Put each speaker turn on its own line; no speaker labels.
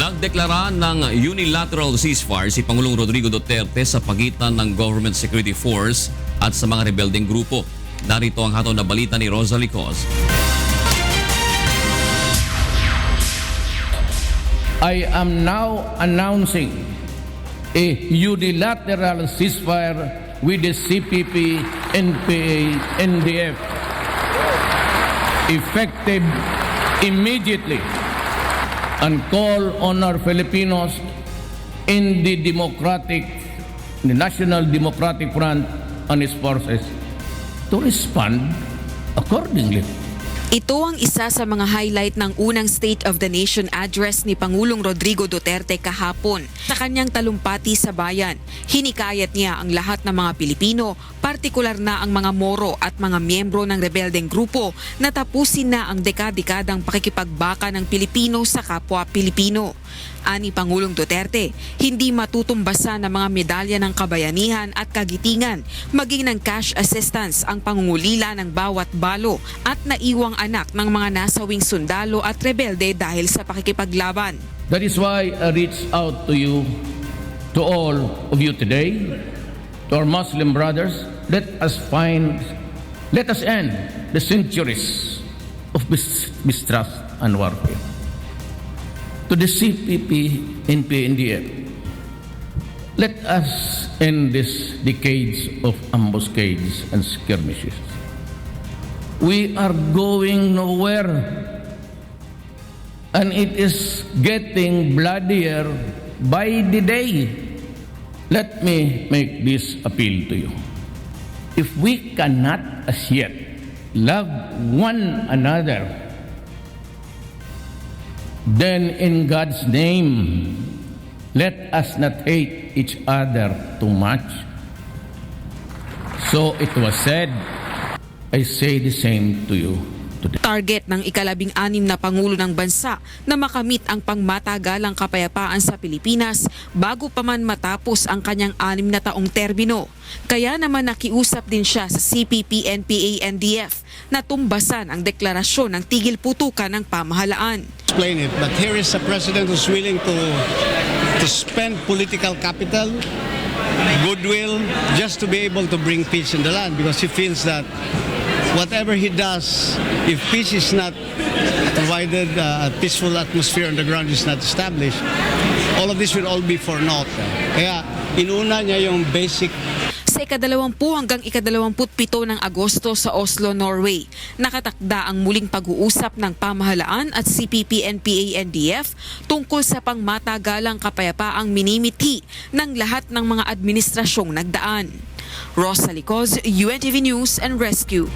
Nagdeklara ng unilateral ceasefire si Pangulong Rodrigo Duterte sa pagitan ng Government Security Force at sa mga rebelding grupo. Narito ang hatol na balita ni Rosalie Cos.
I am now announcing a unilateral ceasefire with the CPP, NPA, NDF, effective immediately, and call on our Filipinos in the democratic, the National Democratic Front and its forces to respond accordingly.
Ito ang isa sa mga highlight ng unang State of the Nation address ni Pangulong Rodrigo Duterte kahapon. Sa kanyang talumpati sa bayan, hinikayat niya ang lahat ng mga Pilipino, partikular na ang mga Moro at mga miyembro ng rebeldeng grupo na tapusin na ang dekadikadang pakikipagbaka ng Pilipino sa kapwa Pilipino. Ani Pangulong Duterte, hindi matutumbasan ng mga medalya ng kabayanihan at kagitingan, maging ng cash assistance ang pangungulila ng bawat balo at naiwang anak ng mga nasawing sundalo at rebelde dahil sa pakikipaglaban.
That is why I reach out to you, to all of you today, to our Muslim brothers. Let us find, let us end the centuries of mis- mistrust and warfare. To the CPP, NPNDF, let us end these decades of ambuscades and skirmishes. We are going nowhere and it is getting bloodier by the day. Let me make this appeal to you. If we cannot as yet love one another, then in God's name, let us not hate each other too much. So it was said, I say the same to you.
Target ng ikalabing anim na Pangulo ng Bansa na makamit ang pangmatagalang kapayapaan sa Pilipinas bago pa man matapos ang kanyang anim na taong termino. Kaya naman nakiusap din siya sa CPP, NPA, NDF na tumbasan ang deklarasyon ng tigil putukan ng pamahalaan.
explain it, but here is a president who's willing to to spend political capital, goodwill, just to be able to bring peace in the land because he feels that whatever he does, if peace is not provided, uh, a peaceful atmosphere on the ground is not established, all of this will all be for naught. Kaya inuna niya yung basic
Sa ikadalawampu hanggang ikadalawamput pito ng Agosto sa Oslo, Norway, nakatakda ang muling pag-uusap ng pamahalaan at CPP, NPA, NDF tungkol sa pangmatagalang kapayapaang minimithi ng lahat ng mga administrasyong nagdaan. Rosa Licoz, UNTV News and Rescue.